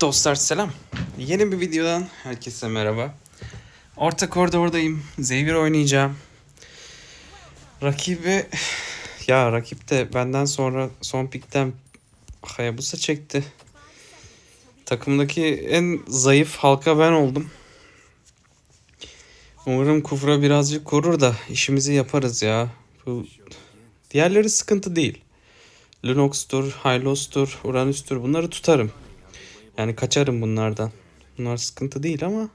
Dostlar selam. Yeni bir videodan herkese merhaba. Orta koridordayım. Xavier oynayacağım. Rakibi... Ya rakip de benden sonra son pikten Hayabusa çekti. Takımdaki en zayıf halka ben oldum. Umarım Kufra birazcık korur da işimizi yaparız ya. Bu diğerleri sıkıntı değil. Lunox'tur, Hylos'tur, Uranüs'tür bunları tutarım. Yani kaçarım bunlardan. Bunlar sıkıntı değil ama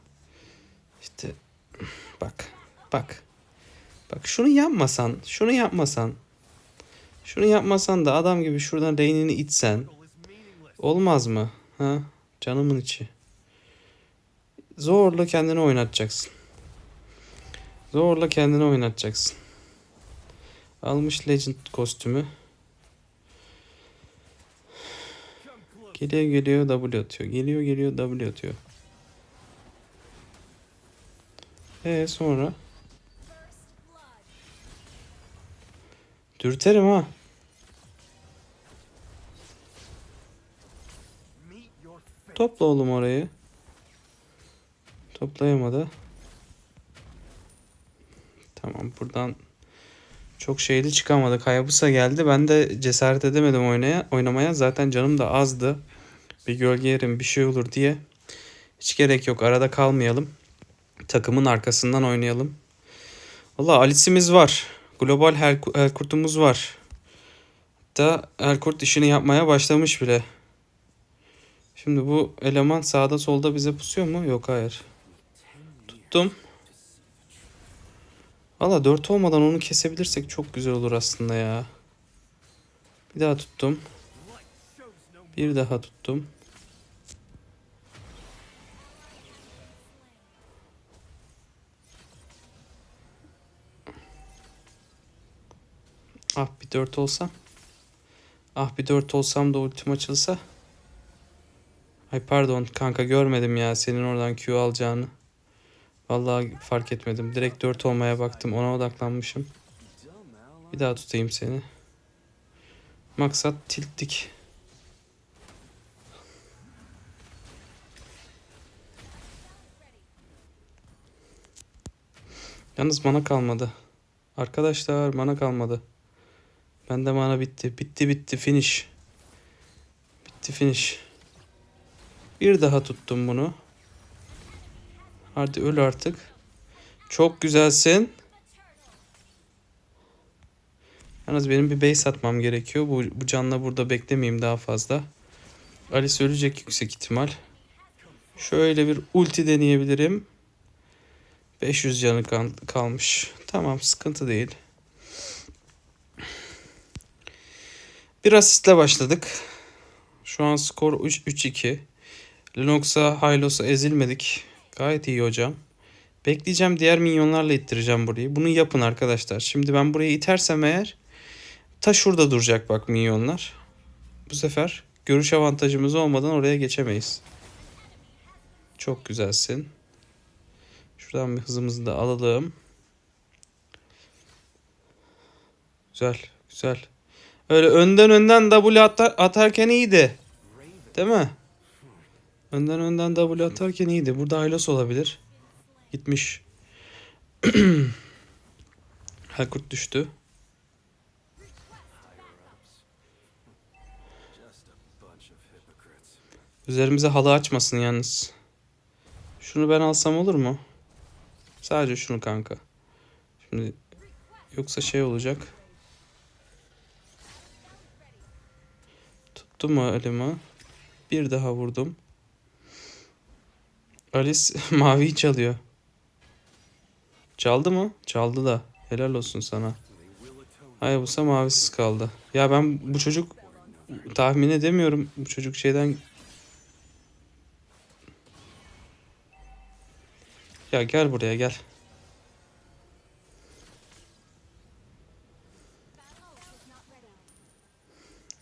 işte bak bak bak şunu yapmasan şunu yapmasan şunu yapmasan da adam gibi şuradan lane'ini itsen olmaz mı? Ha? Canımın içi. Zorla kendini oynatacaksın. Zorla kendini oynatacaksın. Almış Legend kostümü. Geliyor geliyor W atıyor. Geliyor geliyor W atıyor. E sonra? Dürterim ha. Topla oğlum orayı. Toplayamadı. Tamam buradan çok şeyli çıkamadık. Hayabusa geldi. Ben de cesaret edemedim oynaya, oynamaya. Zaten canım da azdı. Bir gölge yerim bir şey olur diye. Hiç gerek yok. Arada kalmayalım. Takımın arkasından oynayalım. Valla Alice'imiz var. Global Hel Elkurt'umuz var. Hatta Elkurt işini yapmaya başlamış bile. Şimdi bu eleman sağda solda bize pusuyor mu? Yok hayır. Tuttum. Valla 4 olmadan onu kesebilirsek çok güzel olur aslında ya. Bir daha tuttum. Bir daha tuttum. Ah bir 4 olsam. Ah bir 4 olsam da ultim açılsa. Ay pardon kanka görmedim ya senin oradan Q alacağını. Vallahi fark etmedim. Direkt 4 olmaya baktım. Ona odaklanmışım. Bir daha tutayım seni. Maksat tilttik. Yalnız mana kalmadı. Arkadaşlar mana kalmadı. Bende mana bitti. Bitti bitti finish. Bitti finish. Bir daha tuttum bunu. Hadi öl artık. Çok güzelsin. Yalnız benim bir base atmam gerekiyor. Bu, bu canla burada beklemeyeyim daha fazla. Alice ölecek yüksek ihtimal. Şöyle bir ulti deneyebilirim. 500 canı kal- kalmış. Tamam sıkıntı değil. Bir asistle başladık. Şu an skor 3-2. Linux'a, Hylos'a ezilmedik. Gayet iyi hocam. Bekleyeceğim diğer minyonlarla ittireceğim burayı. Bunu yapın arkadaşlar. Şimdi ben burayı itersem eğer ta şurada duracak bak minyonlar. Bu sefer görüş avantajımız olmadan oraya geçemeyiz. Çok güzelsin. Şuradan bir hızımızı da alalım. Güzel, güzel. Öyle önden önden W atar, atarken iyiydi. Değil mi? Önden önden W atarken iyiydi. Burada Hylos olabilir. Gitmiş. Helkurt düştü. Üzerimize halı açmasın yalnız. Şunu ben alsam olur mu? Sadece şunu kanka. Şimdi yoksa şey olacak. Tuttum mu elimi? Bir daha vurdum. Alice maviyi çalıyor. Çaldı mı? Çaldı da. Helal olsun sana. Hayabusa mavisiz kaldı. Ya ben bu çocuk tahmin edemiyorum. Bu çocuk şeyden Ya gel buraya gel.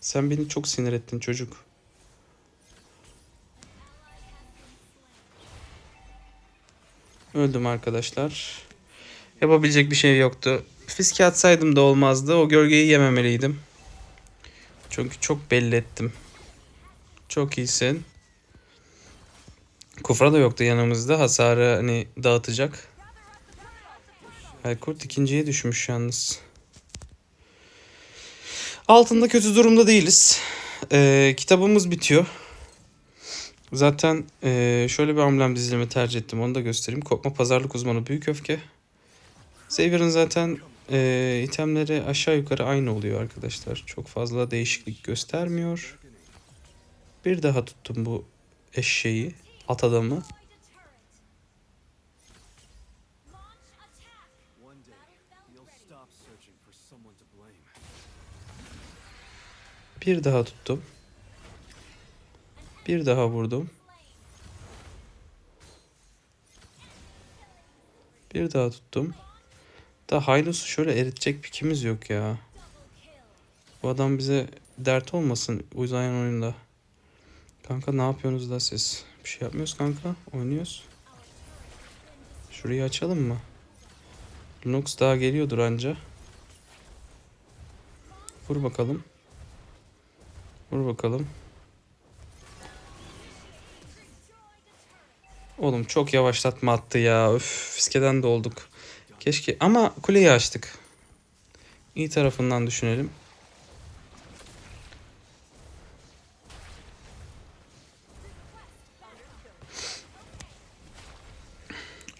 Sen beni çok sinir ettin çocuk. Öldüm arkadaşlar. Yapabilecek bir şey yoktu. Fiske atsaydım da olmazdı. O gölgeyi yememeliydim. Çünkü çok belli ettim. Çok iyisin. Kufra da yoktu yanımızda. Hasarı hani dağıtacak. Aykurt ikinciye düşmüş yalnız. Altında kötü durumda değiliz. Ee, kitabımız bitiyor. Zaten ee, şöyle bir amblem dizilimi tercih ettim. Onu da göstereyim. Kopma pazarlık uzmanı büyük öfke. Saber'ın zaten ee, itemleri aşağı yukarı aynı oluyor arkadaşlar. Çok fazla değişiklik göstermiyor. Bir daha tuttum bu eşeği. At adamı. Bir daha tuttum. Bir daha vurdum. Bir daha tuttum. Da Hylus'u şöyle eritecek pikimiz yok ya. Bu adam bize dert olmasın uzayan oyunda. Kanka ne yapıyorsunuz da siz? Bir şey yapmıyoruz kanka. Oynuyoruz. Şurayı açalım mı? Linux daha geliyordur anca. Vur bakalım. Vur bakalım. Oğlum çok yavaşlatma attı ya. Öf fiskeden de olduk. Keşke ama kuleyi açtık. İyi tarafından düşünelim.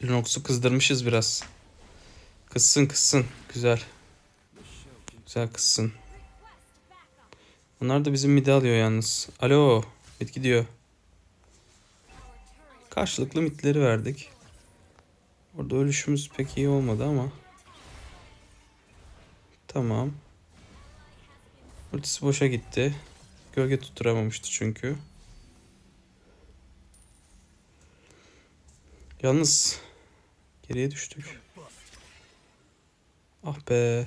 Linux'u kızdırmışız biraz. Kızsın kızsın. Güzel. Güzel kızsın. Bunlar da bizim midi alıyor yalnız. Alo. Mid gidiyor. Karşılıklı midleri verdik. Orada ölüşümüz pek iyi olmadı ama. Tamam. Ultisi boşa gitti. Gölge tutturamamıştı çünkü. Yalnız geriye düştük. Ah be.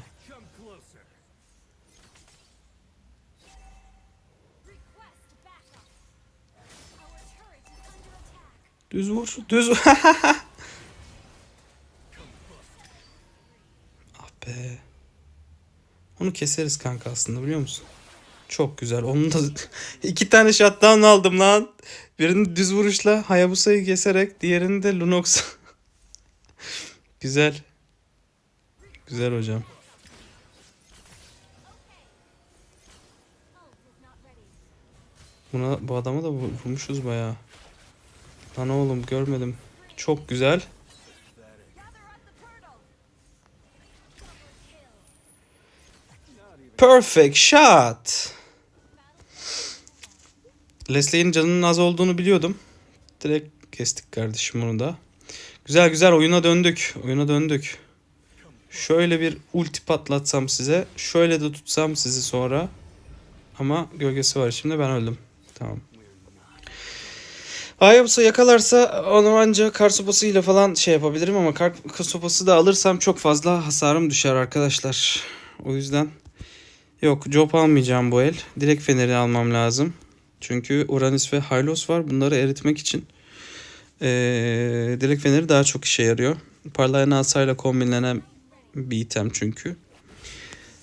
Düz vur. Düz vur. ah be. Onu keseriz kanka aslında biliyor musun? Çok güzel. Onun da iki tane shutdown aldım lan. Birini düz vuruşla Hayabusa'yı keserek diğerini de Lunox. güzel. Güzel hocam. Buna, bu adama da vur- vurmuşuz bayağı. Lan oğlum görmedim. Çok güzel. Perfect shot. Leslie'nin canının az olduğunu biliyordum. Direkt kestik kardeşim bunu da. Güzel güzel oyuna döndük. Oyuna döndük. Şöyle bir ulti patlatsam size. Şöyle de tutsam sizi sonra. Ama gölgesi var şimdi ben öldüm. Tamam. Hayabusa yakalarsa onu ancak kar sopasıyla falan şey yapabilirim ama kar sopası da alırsam çok fazla hasarım düşer arkadaşlar. O yüzden yok job almayacağım bu el. Direkt feneri almam lazım. Çünkü Uranüs ve Hylos var. Bunları eritmek için ee, direkt feneri daha çok işe yarıyor. Parlayan asayla kombinlenen bir item çünkü.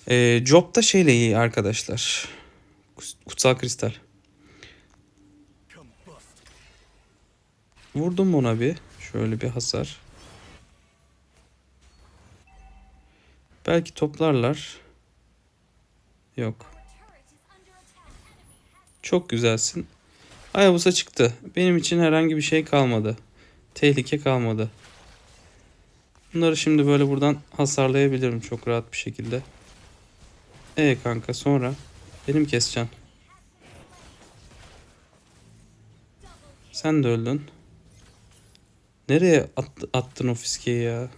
Ee, job da şeyle iyi arkadaşlar. Kutsal kristal. Vurdum ona bir. Şöyle bir hasar. Belki toplarlar. Yok. Çok güzelsin. Hayabusa çıktı. Benim için herhangi bir şey kalmadı. Tehlike kalmadı. Bunları şimdi böyle buradan hasarlayabilirim çok rahat bir şekilde. E kanka sonra benim keseceksin. Sen de öldün. Nereye at- attın o fiskeyi ya?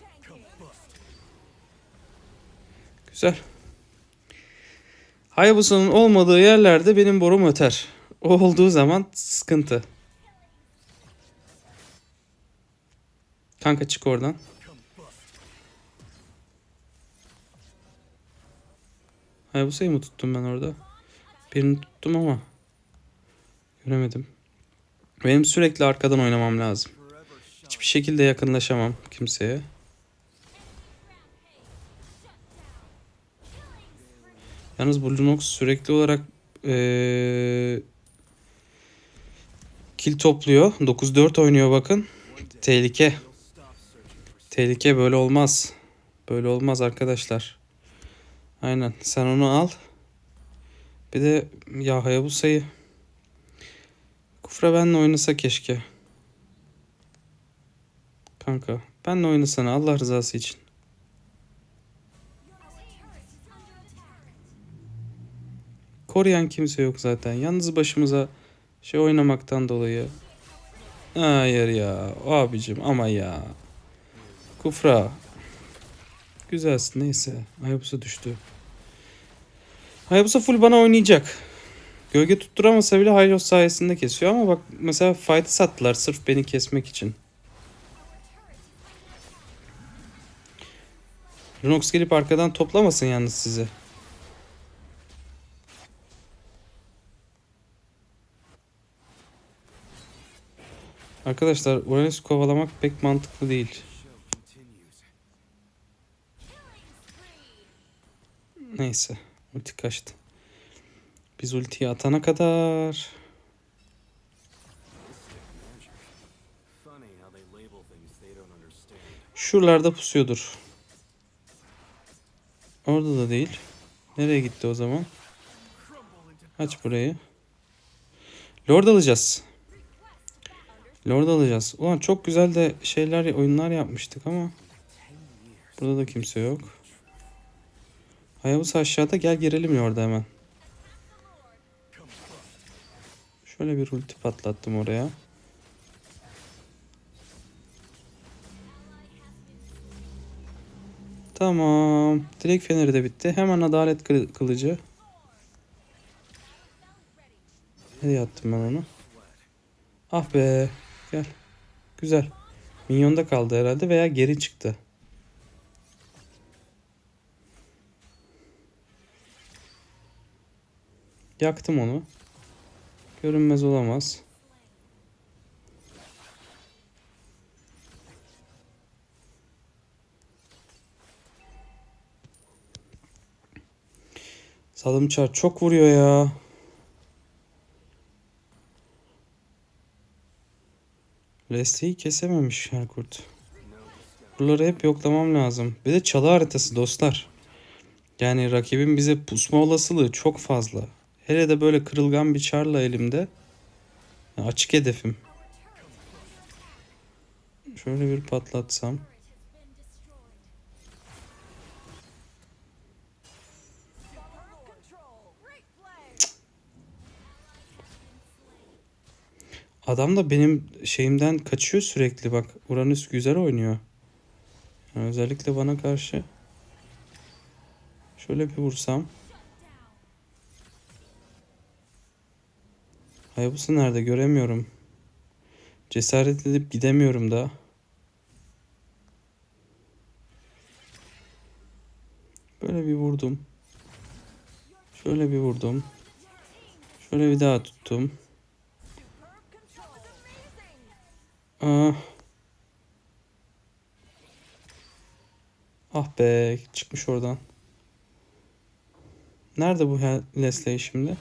Güzel. Hayabusa'nın olmadığı yerlerde benim borum öter. O olduğu zaman sıkıntı. Kanka çık oradan. Hayabusa'yı mı tuttum ben orada? Birini tuttum ama göremedim. Benim sürekli arkadan oynamam lazım. Hiçbir şekilde yakınlaşamam kimseye. Yalnız bu Lunox sürekli olarak eee, Kill topluyor. 9-4 oynuyor bakın. Tehlike. Tehlike böyle olmaz. Böyle olmaz arkadaşlar. Aynen. Sen onu al. Bir de ya Hayabusa'yı Kufra benle oynasa keşke. Kanka benle oynasana Allah rızası için. Koruyan kimse yok zaten. Yalnız başımıza şey oynamaktan dolayı. Hayır ya abicim ama ya. Kufra. Güzelsin neyse. Hayabusa düştü. Hayabusa full bana oynayacak. Gölge tutturamasa bile Hylos sayesinde kesiyor ama bak mesela fight'ı sattılar sırf beni kesmek için. Lunox gelip arkadan toplamasın yalnız sizi. Arkadaşlar Uranüs kovalamak pek mantıklı değil. Neyse. Ulti kaçtı. Biz ultiyi atana kadar... Funny how Orada da değil. Nereye gitti o zaman? Aç burayı. Lord alacağız. Lord alacağız. Ulan çok güzel de şeyler, oyunlar yapmıştık ama. Burada da kimse yok. Hayabusa aşağıda gel girelim Lord'a hemen. Şöyle bir ulti patlattım oraya. Tamam. Direkt feneri de bitti. Hemen adalet kılı- kılıcı. Nereye attım ben onu? Ah be. Gel. Güzel. Minyonda kaldı herhalde veya geri çıktı. Yaktım onu. Görünmez olamaz. Salımçar çok vuruyor ya. Leslie'yi kesememiş Erkurt. Buraları hep yoklamam lazım. Bir de çalı haritası dostlar. Yani rakibin bize pusma olasılığı çok fazla. Hele de böyle kırılgan bir çarla elimde. Açık hedefim. Şöyle bir patlatsam. Adam da benim şeyimden kaçıyor sürekli bak. Uranüs güzel oynuyor. Yani özellikle bana karşı. Şöyle bir vursam. Hayabusa nerede göremiyorum. Cesaret edip gidemiyorum da. Böyle bir vurdum. Şöyle bir vurdum. Şöyle bir daha tuttum. Ah. Ah be çıkmış oradan. Nerede bu Leslie şimdi?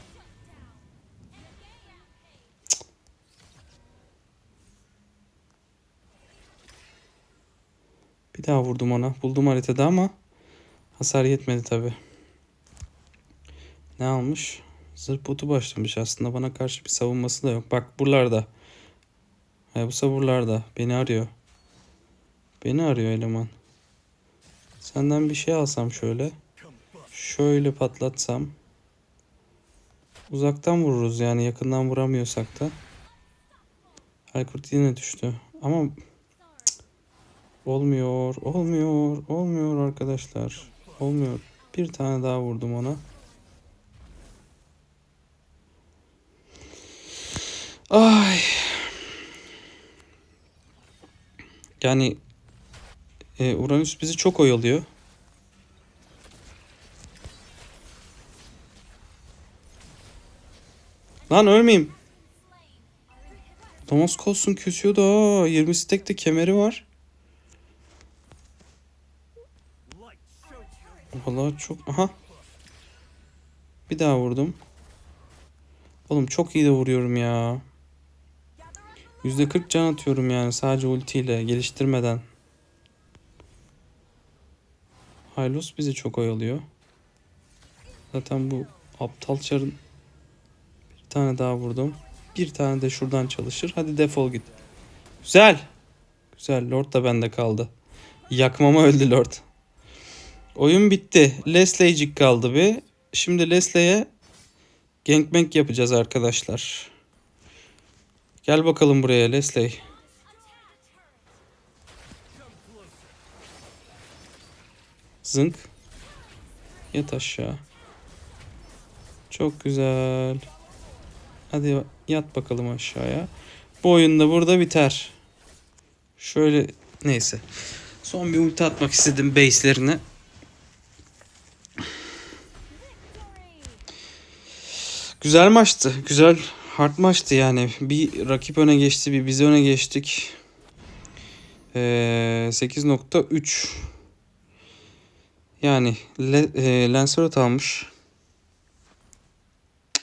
Bir daha vurdum ona. Buldum haritada ama hasar yetmedi tabi. Ne almış? Zırh botu başlamış aslında. Bana karşı bir savunması da yok. Bak buralarda. Hayabusa buralarda. Beni arıyor. Beni arıyor eleman. Senden bir şey alsam şöyle. Şöyle patlatsam. Uzaktan vururuz yani yakından vuramıyorsak da. Aykurt yine düştü. Ama olmuyor, olmuyor, olmuyor arkadaşlar. Olmuyor. Bir tane daha vurdum ona. Ay. Yani e, Uranüs bizi çok oyalıyor. Lan ölmeyeyim. Thomas Coulson küsüyordu ha. 20 stack de kemeri var. Vallahi çok... Aha. Bir daha vurdum. Oğlum çok iyi de vuruyorum ya. %40 can atıyorum yani sadece ultiyle geliştirmeden. Hylos bizi çok oyalıyor. Zaten bu aptal çarın bir tane daha vurdum. Bir tane de şuradan çalışır. Hadi defol git. Güzel. Güzel. Lord da bende kaldı. Yakmama öldü Lord. Oyun bitti. Leslie'cik kaldı bir. Şimdi Leslie'ye gangbang yapacağız arkadaşlar. Gel bakalım buraya Leslie. Zınk. Yat aşağı. Çok güzel. Hadi yat bakalım aşağıya. Bu oyun da burada biter. Şöyle neyse. Son bir ulti atmak istedim base'lerine. Güzel maçtı. Güzel hard maçtı yani. Bir rakip öne geçti, bir biz öne geçtik. Ee, 8.3 yani Le, e, Lancelot almış.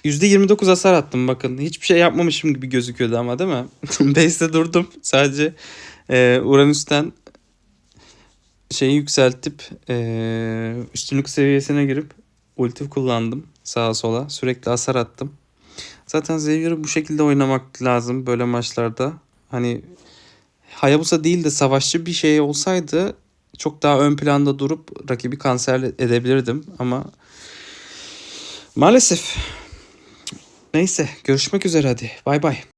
%29 hasar attım bakın. Hiçbir şey yapmamışım gibi gözüküyordu ama değil mi? Base'de durdum. Sadece e, Uranüs'ten şeyi yükseltip e, üstünlük seviyesine girip ulti kullandım sağa sola. Sürekli hasar attım. Zaten Xavier'ı bu şekilde oynamak lazım böyle maçlarda. Hani Hayabusa değil de savaşçı bir şey olsaydı çok daha ön planda durup rakibi kanser edebilirdim ama maalesef. Neyse görüşmek üzere hadi. Bay bay.